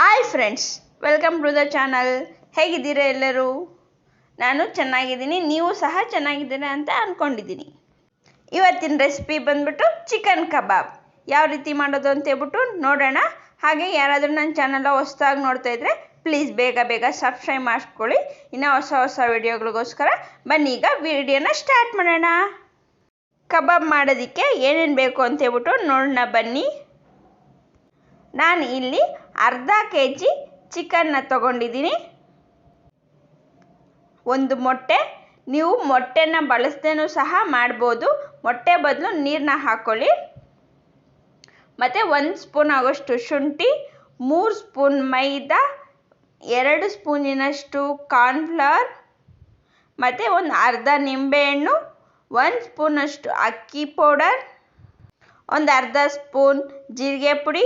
Hi friends welcome to the channel ಹೇಗಿದ್ದೀರಾ ಎಲ್ಲರೂ? ನಾನು ಚೆನ್ನಾಗಿದ್ದೀನಿ, ನೀವು ಸಹ ಚೆನ್ನಾಗಿದ್ದೀರಾ ಅಂತ ಅಂದ್ಕೊಂಡಿದ್ದೀನಿ ಇವತ್ತಿನ ರೆಸಿಪಿ ಬಂದ್ಬಿಟ್ಟು ಚಿಕನ್ ಕಬಾಬ್ ಯಾವ ರೀತಿ ಮಾಡೋದು ಅಂತ ಹೇಳ್ಬಿಟ್ಟು ನೋಡೋಣ. ಹಾಗೆ ಯಾರಾದರೂ ನನ್ನ ಚಾನಲ್ ಹೊಸ್ದಾಗಿ ನೋಡ್ತಾ ಇದ್ದರೆ ಪ್ಲೀಸ್ ಬೇಗ ಬೇಗ ಸಬ್ಸ್ಕ್ರೈಬ್ ಮಾಡಿಸ್ಕೊಳ್ಳಿ ಇನ್ನು ಹೊಸ ಹೊಸ ವಿಡಿಯೋಗಳಿಗೋಸ್ಕರ ಬನ್ನಿ, ಈಗ ವಿಡಿಯೋನ ಸ್ಟಾರ್ಟ್ ಮಾಡೋಣ. ಕಬಾಬ್ ಮಾಡೋದಕ್ಕೆ ಏನೇನು ಬೇಕು ಅಂತ ಹೇಳ್ಬಿಟ್ಟು ನೋಡೋಣ ಬನ್ನಿ. ನಾನು ಇಲ್ಲಿ ಅರ್ಧ ಕೆ ಜಿ ಚಿಕನ್ನ ತಗೊಂಡಿದ್ದೀನಿ. ಒಂದು ಮೊಟ್ಟೆ. ನೀವು ಮೊಟ್ಟೆನ ಬಳಸ್ದೇನೂ ಸಹ ಮಾಡ್ಬೋದು. ಮೊಟ್ಟೆ ಬದಲು ನೀರನ್ನ ಹಾಕ್ಕೊಳ್ಳಿ ಮತ್ತು ಒಂದು ಸ್ಪೂನ್ ಆಗೋಷ್ಟು ಶುಂಠಿ, ಮೂರು ಸ್ಪೂನ್ ಮೈದಾ, ಎರಡು ಸ್ಪೂನಿನಷ್ಟು ಕಾರ್ನ್ಫ್ಲವರ್, ಮತ್ತು ಒಂದು ಅರ್ಧ ನಿಂಬೆಹಣ್ಣು, ಒಂದು ಸ್ಪೂನಷ್ಟು ಅಕ್ಕಿ ಪೌಡರ್, ಒಂದು ಅರ್ಧ ಸ್ಪೂನ್ ಜೀರಿಗೆ ಪುಡಿ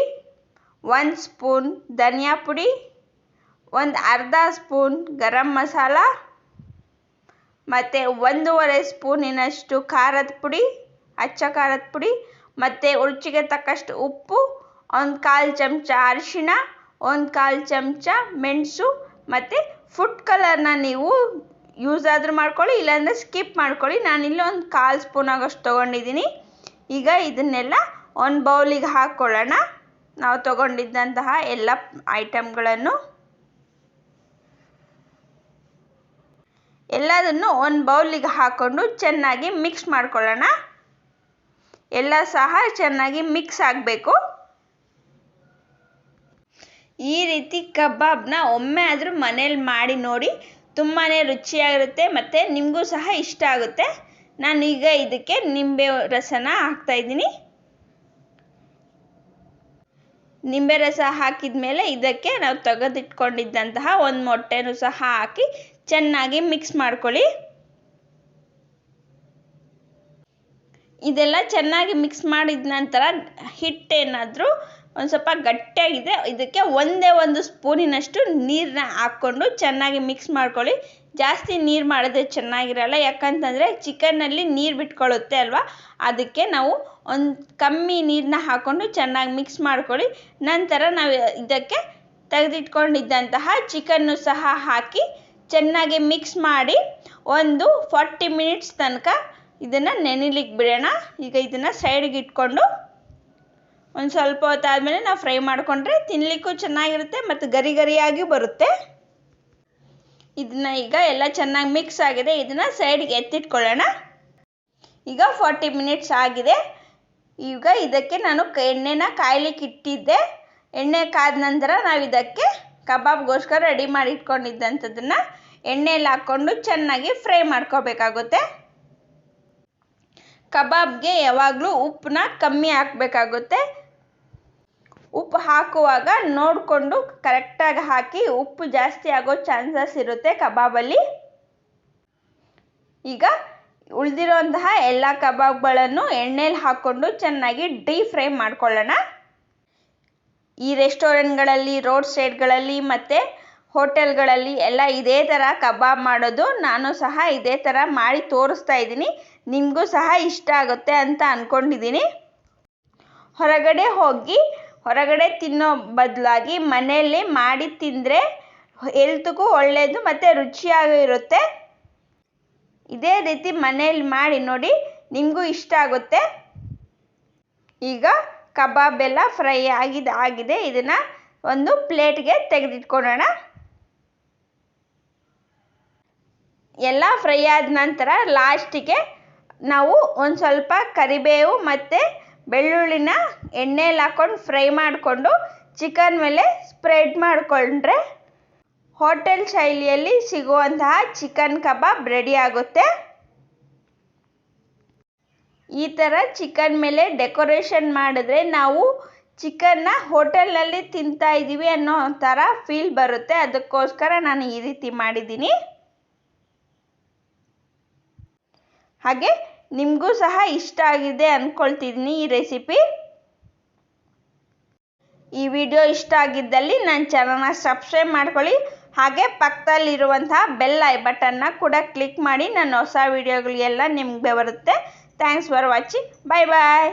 ಒಂದು ಸ್ಪೂನ್ ಧನಿಯಾ ಪುಡಿ, ಒಂದು ಅರ್ಧ ಸ್ಪೂನ್ ಗರಂ ಮಸಾಲ, ಮತ್ತು ಒಂದೂವರೆ ಸ್ಪೂನಿನಷ್ಟು ಖಾರದ ಪುಡಿ, ಅಚ್ಚ ಖಾರದ ಪುಡಿ, ಮತ್ತು ರುಚಿಗೆ ತಕ್ಕಷ್ಟು ಉಪ್ಪು, ಒಂದು ಕಾಲು ಚಮಚ ಅರಿಶಿಣ, ಒಂದು ಕಾಲು ಚಮಚ ಮೆಣಸು, ಮತ್ತು ಫುಡ್ ಕಲರ್ನ ನೀವು ಯೂಸ್ ಆದರೂ ಮಾಡ್ಕೊಳ್ಳಿ, ಇಲ್ಲಾಂದರೆ ಸ್ಕಿಪ್ ಮಾಡ್ಕೊಳ್ಳಿ. ನಾನಿಲ್ಲಿ ಒಂದು ಕಾಲು ಸ್ಪೂನ್ ಆಗೋಷ್ಟು ತೊಗೊಂಡಿದ್ದೀನಿ. ಈಗ ಇದನ್ನೆಲ್ಲ ಒಂದು ಬೌಲಿಗೆ ಹಾಕ್ಕೊಳ್ಳೋಣ. ನಾವು ತಗೊಂಡಿದ್ದಂತಹ ಎಲ್ಲ ಐಟಮ್ಗಳನ್ನು ಎಲ್ಲದನ್ನು ಒಂದು ಬೌಲಿಗೆ ಹಾಕ್ಕೊಂಡು ಚೆನ್ನಾಗಿ ಮಿಕ್ಸ್ ಮಾಡ್ಕೊಳ್ಳೋಣ. ಎಲ್ಲ ಸಹ ಚೆನ್ನಾಗಿ ಮಿಕ್ಸ್ ಆಗಬೇಕು. ಈ ರೀತಿ ಕಬಾಬ್ನ ಒಮ್ಮೆ ಆದರೂ ಮನೇಲಿ ಮಾಡಿ ನೋಡಿ ತುಂಬಾ ರುಚಿಯಾಗಿರುತ್ತೆ ಮತ್ತು ನಿಮಗೂ ಸಹ ಇಷ್ಟ ಆಗುತ್ತೆ. ನಾನೀಗ ಇದಕ್ಕೆ ನಿಂಬೆ ರಸನ ಹಾಕ್ತಾಯಿದ್ದೀನಿ ನಿಂಬೆ ರಸ ಹಾಕಿದ ಮೇಲೆ ಇದಕ್ಕೆ ನಾವು ತೆಗೆದಿಟ್ಕೊಂಡಿದ್ದಂತಹ ಒಂದು ಮೊಟ್ಟೆನೂ ಸಹ ಹಾಕಿ ಚೆನ್ನಾಗಿ ಮಿಕ್ಸ್ ಮಾಡ್ಕೊಳ್ಳಿ. ಇದೆಲ್ಲ ಚೆನ್ನಾಗಿ ಮಿಕ್ಸ್ ಮಾಡಿದ ನಂತರ ಹಿಟ್ಟೇನಾದರೂ ಒಂದು ಸ್ವಲ್ಪ ಗಟ್ಟಿಯಾಗಿದ್ರೆ ಇದಕ್ಕೆ ಒಂದೇ ಒಂದು ಸ್ಪೂನಿನಷ್ಟು ನೀರನ್ನ ಹಾಕ್ಕೊಂಡು ಚೆನ್ನಾಗಿ ಮಿಕ್ಸ್ ಮಾಡ್ಕೊಳ್ಳಿ. ಜಾಸ್ತಿ ನೀರು ಮಾಡಿದ್ರೆ ಚೆನ್ನಾಗಿರಲ್ಲ. ಯಾಕಂತಂದರೆ ಚಿಕನ್ನಲ್ಲಿ ನೀರು ಬಿಟ್ಕೊಳ್ಳುತ್ತೆ ಅಲ್ವಾ? ಅದಕ್ಕೆ ನಾವು ಒಂದು ಕಮ್ಮಿ ನೀರನ್ನ ಹಾಕ್ಕೊಂಡು ಚೆನ್ನಾಗಿ ಮಿಕ್ಸ್ ಮಾಡ್ಕೊಳ್ಳಿ. ನಂತರ ನಾವು ಇದಕ್ಕೆ ತೆಗೆದಿಟ್ಕೊಂಡಿದ್ದಂತಹ ಚಿಕನ್ನು ಸಹ ಹಾಕಿ ಚೆನ್ನಾಗಿ ಮಿಕ್ಸ್ ಮಾಡಿ ಒಂದು ಫಾರ್ಟಿ ಮಿನಿಟ್ಸ್ ತನಕ ಇದನ್ನು ನೆನಿಲಿಕ್ಕೆ ಬಿಡೋಣ. ಈಗ ಇದನ್ನು ಸೈಡ್ಗೆ ಇಟ್ಕೊಂಡು ಒಂದು ಸ್ವಲ್ಪ ಹೊತ್ತಾದಮೇಲೆ ನಾವು ಫ್ರೈ ಮಾಡಿಕೊಂಡ್ರೆ ತಿನ್ನಲಿಕ್ಕೂ ಚೆನ್ನಾಗಿರುತ್ತೆ ಮತ್ತು ಗರಿ ಗರಿಯಾಗಿ ಬರುತ್ತೆ. ಇದನ್ನು ಈಗ ಎಲ್ಲ ಚೆನ್ನಾಗಿ ಮಿಕ್ಸ್ ಆಗಿದೆ. ಇದನ್ನು ಸೈಡ್ಗೆ ಎತ್ತಿಟ್ಕೊಳ್ಳೋಣ. ಈಗ ಫಾರ್ಟಿ ಮಿನಿಟ್ಸ್ ಆಗಿದೆ. ಈಗ ಇದಕ್ಕೆ ನಾನು ಎಣ್ಣೆನ ಕಾಯ್ಲಿಕ್ಕೆ ಇಟ್ಟಿದ್ದೆ. ಎಣ್ಣೆ ಕಾದ ನಂತರ ನಾವು ಇದಕ್ಕೆ ಕಬಾಬ್ಗೋಸ್ಕರ ರೆಡಿ ಮಾಡಿ ಇಟ್ಕೊಂಡಿದ್ದಂಥದ್ದನ್ನು ಎಣ್ಣೆಯಲ್ಲಿ ಹಾಕ್ಕೊಂಡು ಚೆನ್ನಾಗಿ ಫ್ರೈ ಮಾಡ್ಕೋಬೇಕಾಗುತ್ತೆ. ಕಬಾಬ್ಗೆ ಯಾವಾಗಲೂ ಉಪ್ಪನ್ನ ಕಮ್ಮಿ ಹಾಕಬೇಕಾಗುತ್ತೆ. ಉಪ್ಪು ಹಾಕುವಾಗ ನೋಡಿಕೊಂಡು ಕರೆಕ್ಟಾಗಿ ಹಾಕಿ ಉಪ್ಪು ಜಾಸ್ತಿ ಆಗೋ ಚಾನ್ಸಸ್ ಇರುತ್ತೆ ಕಬಾಬಲ್ಲಿ. ಈಗ ಉಳಿದಿರೋಂತಹ ಎಲ್ಲ ಕಬಾಬ್ಗಳನ್ನು ಎಣ್ಣೆಲಿ ಹಾಕ್ಕೊಂಡು ಚೆನ್ನಾಗಿ ಡೀಪ್ ಫ್ರೈ ಮಾಡ್ಕೊಳ್ಳೋಣ. ಈ ರೆಸ್ಟೋರೆಂಟ್ಗಳಲ್ಲಿ ರೋಡ್ ಸೈಡ್ಗಳಲ್ಲಿ ಮತ್ತು ಹೋಟೆಲ್ಗಳಲ್ಲಿ ಎಲ್ಲ ಇದೇ ಥರ ಕಬಾಬ್ ಮಾಡೋದು ನಾನು ಸಹ ಇದೇ ಥರ ಮಾಡಿ ತೋರಿಸ್ತಾ ಇದ್ದೀನಿ. ನಿಮಗೂ ಸಹ ಇಷ್ಟ ಆಗುತ್ತೆ ಅಂತ ಅಂದ್ಕೊಂಡಿದ್ದೀನಿ ಹೊರಗಡೆ ಹೋಗಿ ಹೊರಗಡೆ ತಿನ್ನೋ ಬದಲಾಗಿ ಮನೆಯಲ್ಲಿ ಮಾಡಿ ತಿಂದರೆ ಹೆಲ್ತ್ಗೂ ಒಳ್ಳೆಯದು ಮತ್ತು ರುಚಿಯಾಗಿರುತ್ತೆ ಇದೇ ರೀತಿ ಮನೆಯಲ್ಲಿ ಮಾಡಿ ನೋಡಿ ನಿಮಗೂ ಇಷ್ಟ ಆಗುತ್ತೆ. ಈಗ ಕಬಾಬ್ ಎಲ್ಲ ಫ್ರೈ ಆಗಿದೆ ಆಗಿದೆ. ಇದನ್ನು ಒಂದು ಪ್ಲೇಟ್ಗೆ ತೆಗೆದಿಟ್ಕೊಳ್ಳೋಣ. ಎಲ್ಲ ಫ್ರೈ ಆದ ನಂತರ ಲಾಸ್ಟಿಗೆ ನಾವು ಒಂದು ಸ್ವಲ್ಪ ಕರಿಬೇವು ಮತ್ತು ಬೆಳ್ಳುಳ್ಳಿನ ಎಣ್ಣೆಯಲ್ಲಿ ಹಾಕ್ಕೊಂಡು ಫ್ರೈ ಮಾಡಿಕೊಂಡು ಚಿಕನ್ ಮೇಲೆ ಸ್ಪ್ರೆಡ್ ಮಾಡಿಕೊಂಡ್ರೆ ಹೋಟೆಲ್ ಶೈಲಿಯಲ್ಲಿ ಸಿಗುವಂತಹ ಚಿಕನ್ ಕಬಾಬ್ ರೆಡಿ ಆಗುತ್ತೆ. ಈ ಥರ ಚಿಕನ್ ಮೇಲೆ ಡೆಕೋರೇಷನ್ ಮಾಡಿದ್ರೆ ನಾವು ಚಿಕನ್ನ ಹೋಟೆಲ್ನಲ್ಲಿ ತಿಂತಾ ಇದ್ದೀವಿ ಅನ್ನೋ ಥರ ಫೀಲ್ ಬರುತ್ತೆ. ಅದಕ್ಕೋಸ್ಕರ ನಾನು ಈ ರೀತಿ ಮಾಡಿದ್ದೀನಿ. ಹಾಗೆ ನಿಮಗೂ ಸಹ ಇಷ್ಟ ಆಗಿದೆ ಅಂದ್ಕೊಳ್ತಿದ್ದೀನಿ ಈ ರೆಸಿಪಿ. ಈ ವಿಡಿಯೋ ಇಷ್ಟ ಆಗಿದ್ದಲ್ಲಿ ನನ್ನ ಚಾನಲ್ನ ಸಬ್ಸ್ಕ್ರೈಬ್ ಮಾಡ್ಕೊಳ್ಳಿ. ಹಾಗೆ ಪಕ್ಕದಲ್ಲಿರುವಂತಹ ಬೆಲ್ ಐ ಬಟನ್ನ ಕೂಡ ಕ್ಲಿಕ್ ಮಾಡಿ. ನನ್ನ ಹೊಸ ವಿಡಿಯೋಗಳಿಗೆಲ್ಲ ನಿಮಗೆ ಬರುತ್ತೆ. Thanks for watching. Bye bye